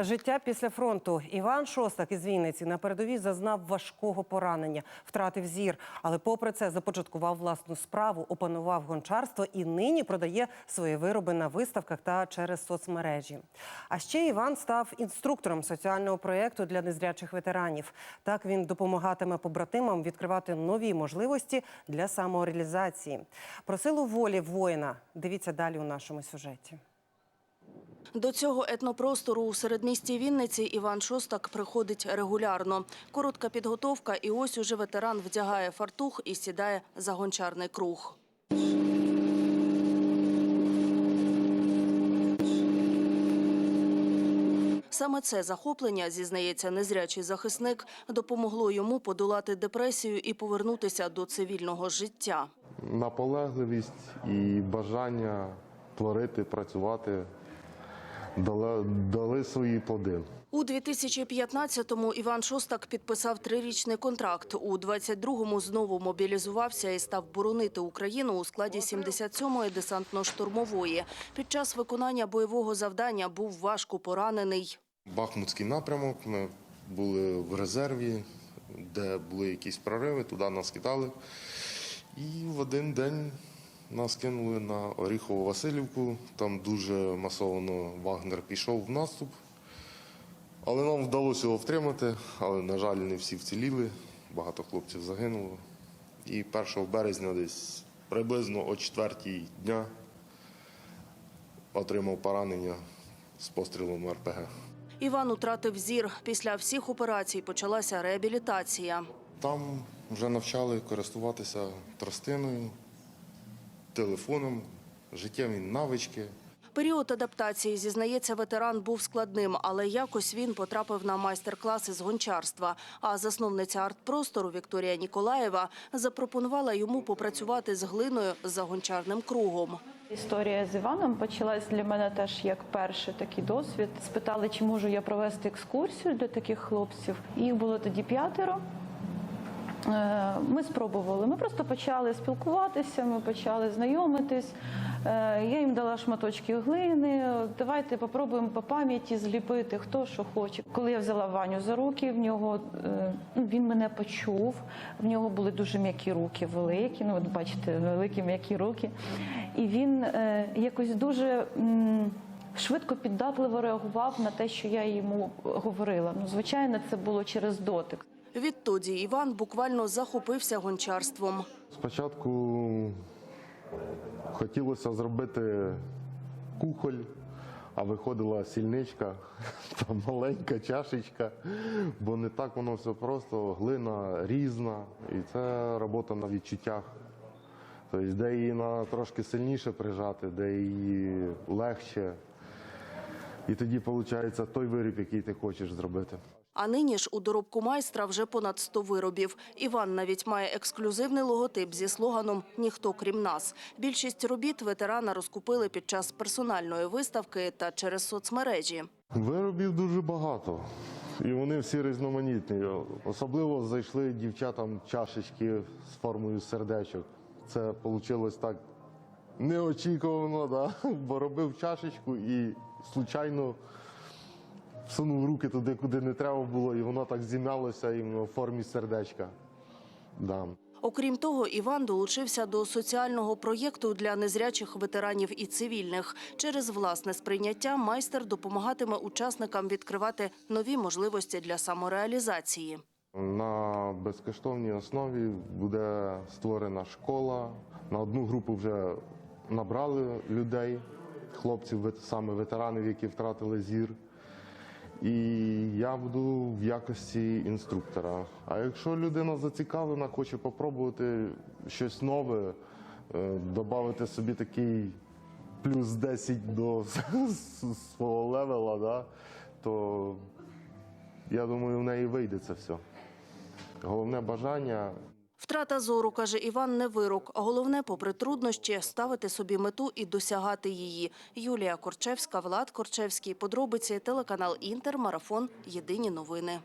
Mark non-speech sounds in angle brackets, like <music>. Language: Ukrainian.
Життя після фронту. Іван Шостак із Вінниці на передовій зазнав важкого поранення, втратив зір. Але попри це започаткував власну справу, опанував гончарство і нині продає свої вироби на виставках та через соцмережі. А ще Іван став інструктором соціального проєкту для незрячих ветеранів. Так він допомагатиме побратимам відкривати нові можливості для самореалізації. Про силу волі воїна дивіться далі у нашому сюжеті. До цього етнопростору у середмісті Вінниці Іван Шостак приходить регулярно. Коротка підготовка, і ось уже ветеран вдягає фартух і сідає за гончарний круг. Саме це захоплення, зізнається незрячий захисник, допомогло йому подолати депресію і повернутися до цивільного життя. наполегливість і бажання творити, працювати дали, дали свої плоди. У 2015-му Іван Шостак підписав трирічний контракт. У 22-му знову мобілізувався і став боронити Україну у складі 77-ї десантно-штурмової. Під час виконання бойового завдання був важко поранений. Бахмутський напрямок. Ми були в резерві, де були якісь прориви, туди нас кидали. І в один день нас кинули на Оріхову Васильівку. Там дуже масово Вагнер пішов в наступ. Але нам вдалося його втримати, але, на жаль, не всі вціліли, багато хлопців загинуло. І 1 березня десь приблизно о 4 дня отримав поранення з пострілом РПГ. Іван утратив зір. Після всіх операцій почалася реабілітація. Там вже навчали користуватися тростиною, телефоном, життєві навички. Період адаптації, зізнається, ветеран був складним, але якось він потрапив на майстер-класи з гончарства. А засновниця арт-простору Вікторія Ніколаєва запропонувала йому попрацювати з глиною за гончарним кругом. Історія з Іваном почалась для мене теж як перший такий досвід. Спитали, чи можу я провести екскурсію для таких хлопців. Їх було тоді п'ятеро. Е, Ми спробували. Ми просто почали спілкуватися, ми почали знайомитись. Е, Я їм дала шматочки глини. Давайте попробуємо по пам'яті зліпити, хто що хоче. Коли я взяла Ваню за руки, в нього е, ну, він мене почув. В нього були дуже м'які руки, великі. Ну, от бачите, великі м'які руки. І він якось дуже. Швидко піддатливо реагував на те, що я йому говорила. Ну, звичайно, це було через дотик. Відтоді Іван буквально захопився гончарством. Спочатку хотілося зробити кухоль, а виходила сільничка, <laughs> там маленька чашечка, бо не так воно все просто, глина різна, і це робота на відчуттях. Тобто, де її на трошки сильніше прижати, де її легше. І тоді виходить той виріб, який ти хочеш зробити. А нині ж у доробку майстра вже понад 100 виробів. Іван навіть має ексклюзивний логотип зі слоганом «Ніхто крім нас». Більшість робіт ветерана розкупили під час персональної виставки та через соцмережі. Виробів дуже багато. І вони всі різноманітні. Особливо зайшли дівчатам чашечки з формою сердечок. Це вийшло так неочікувано, да? <laughs> бо робив чашечку і случайно всунув руки туди, куди не треба було, і воно так зім'ялося іменно в формі сердечка. Да. Окрім того, Іван долучився до соціального проєкту для незрячих ветеранів і цивільних. Через власне сприйняття майстер допомагатиме учасникам відкривати нові можливості для самореалізації. На безкоштовній основі буде створена школа. На одну групу вже набрали людей, хлопців, саме ветеранів, які втратили зір. І я буду в якості інструктора. А якщо людина зацікавлена, хоче попробувати щось нове, додати собі такий плюс 10 до <laughs> свого левела, да, то я думаю, в неї вийде це все. Головне бажання Втрата зору, каже Іван, не вирок. Головне, попри труднощі, ставити собі мету і досягати її. Юлія Корчевська, Влад Корчевський. Подробиці телеканал Інтер. Марафон. Єдині новини.